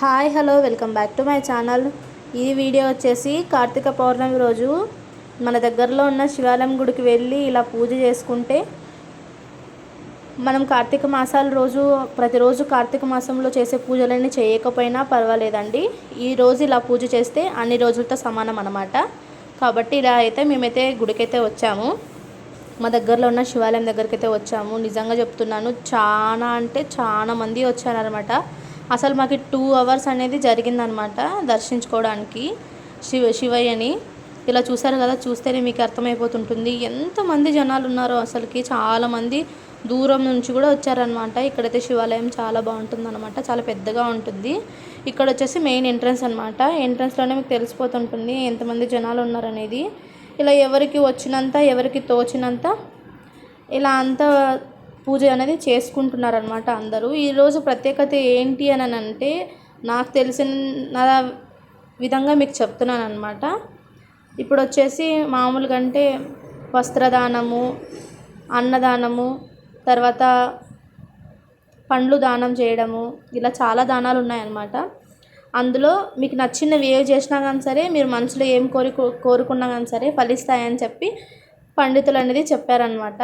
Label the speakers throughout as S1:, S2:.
S1: Hi hello welcome back to my channel. ఈ video వచ్చేసి కార్తీక పౌర్ణమి రోజు మన దగ్గరలో ఉన్న శివాలయం గుడికి వెళ్ళి ఇలా పూజ చేసుకుంటే మనం కార్తీక మాసాల రోజు ప్రతిరోజు కార్తీక మాసంలో చేసే పూజలన్నీ చేయకపోయినా పర్వాలేదండి. ఈ రోజు ఇలా పూజ చేస్తే అన్ని రోజులతో సమానం అనమాట కాబట్టి ఇలా అయితే మేమైతే గుడికైతే వచ్చాము. మా దగ్గరలో ఉన్న శివాలయం దగ్గరికి అయితే వచ్చాము. నిజంగా చెప్తున్నాను చాలా అంటే చాలా మంది వచ్చారనమాట అసలు మాకు టూ అవర్స్ అనేది జరిగిందనమాట దర్శించుకోవడానికి. శివ శివయ్యని. ఇలా చూసారు కదా చూస్తేనే మీకు అర్థమైపోతుంటుంది. ఎంతమంది జనాలు ఉన్నారో అసలుకి. చాలామంది దూరం నుంచి కూడా వచ్చారనమాట. ఇక్కడైతే శివాలయం చాలా బాగుంటుందన్నమాట చాలా పెద్దగా ఉంటుంది. ఇక్కడ వచ్చేసి మెయిన్ ఎంట్రన్స్ అనమాట. ఎంట్రన్స్లోనే మీకు తెలిసిపోతుంటుంది ఎంతమంది జనాలు ఉన్నారనేది. ఇలా ఎవరికి వచ్చినంత ఎవరికి తోచినంత ఇలా అంతా పూజ అనేది చేసుకుంటున్నారనమాట అందరూ. ఈరోజు ప్రత్యేకత ఏంటి అని అంటే నాకు తెలిసిన విధంగా మీకు చెప్తున్నాను అనమాట ఇప్పుడు వచ్చేసి మామూలుగా అంటే వస్త్రదానము అన్నదానము తర్వాత పండ్లు దానం చేయడము ఇలా చాలా దానాలు ఉన్నాయన్నమాట అందులో మీకు నచ్చినవి ఏవి చేసినా కానీ సరే మీరు మనసులో ఏం కోరి కోరుకున్నా కానీ సరే ఫలిస్తాయని చెప్పి పండితులు అనేది చెప్పారనమాట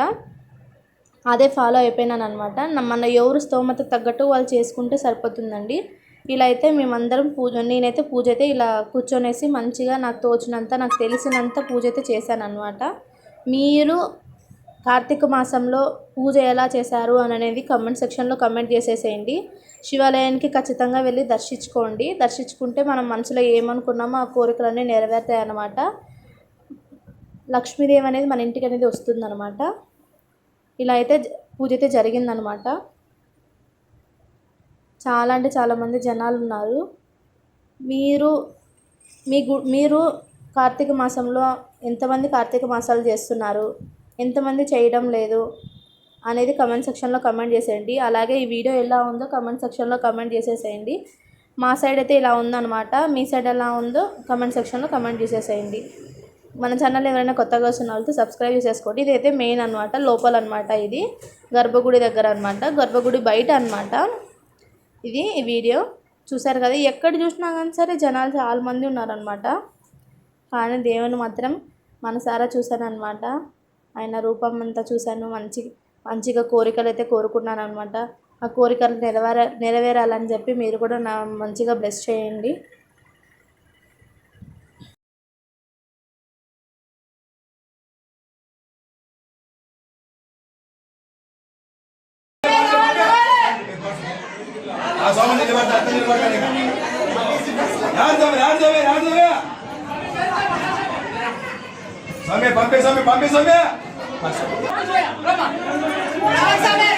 S1: అదే ఫాలో అయిపోయినాను అనమాట మన ఎవరు స్తోమత తగ్గట్టు వాళ్ళు చేసుకుంటే సరిపోతుందండి. ఇలా అయితే మేమందరం పూజ నేనైతే పూజ అయితే ఇలా కూర్చొనేసి మంచిగా నాకు తోచినంత నాకు తెలిసినంత పూజ అయితే చేశాను అనమాట మీరు కార్తీక మాసంలో పూజ ఎలా చేశారు అని అనేది కమెంట్ సెక్షన్లో కమెంట్ చేసేసేయండి. శివాలయానికి ఖచ్చితంగా వెళ్ళి దర్శించుకోండి. దర్శించుకుంటే మనం మనసులో ఏమనుకున్నామో ఆ కోరికలన్నీ నెరవేరుతాయి అన్నమాట లక్ష్మీదేవి అనేది మన ఇంటికి అనేది వస్తుందన్నమాట. ఇలా అయితే పూజ అయితే జరిగిందనమాట. చాలా అంటే చాలామంది జనాలు ఉన్నారు. మీరు మీ గు మీరు కార్తీక మాసంలో ఎంతమంది కార్తీక మాసాలు చేస్తున్నారు? ఎంతమంది చేయడం లేదు? అనేది కమెంట్ సెక్షన్లో కమెంట్ చేసేయండి. అలాగే ఈ వీడియో ఎలా ఉందో కమెంట్ సెక్షన్లో కమెంట్ చేసేసేయండి. మా సైడ్ అయితే ఇలా ఉందన్నమాట మీ సైడ్ ఎలా ఉందో కమెంట్ సెక్షన్లో కమెంట్ చేసేసేయండి. మన ఛానల్ ఎవరైనా కొత్తగా వస్తున్న వాళ్ళతో సబ్స్క్రైబ్ చేసేసుకోండి. ఇది అయితే మెయిన్ అనమాట లోపల అనమాట ఇది. గర్భగుడి దగ్గర అనమాట గర్భగుడి బయట అనమాట ఇది ఈ వీడియో చూసారు కదా ఎక్కడ చూసినా కానీ సరే జనాలు చాలా మంది ఉన్నారనమాట కానీ దేవుని మాత్రం మనసారా చూశానమాట ఆయన రూపం అంతా చూశాను. మంచి మంచిగా కోరికలు అయితే కోరుకున్నాను అనమాట ఆ కోరికలు నెరవేర నెరవేరాలని చెప్పి మీరు కూడా నా మంచిగా బ్లెస్ చేయండి.
S2: யார் தவிர யார் தவிர யார் தவிர சாமி பம்பே சாமி பம்பே சாமி ராமா ராமா
S3: சாமி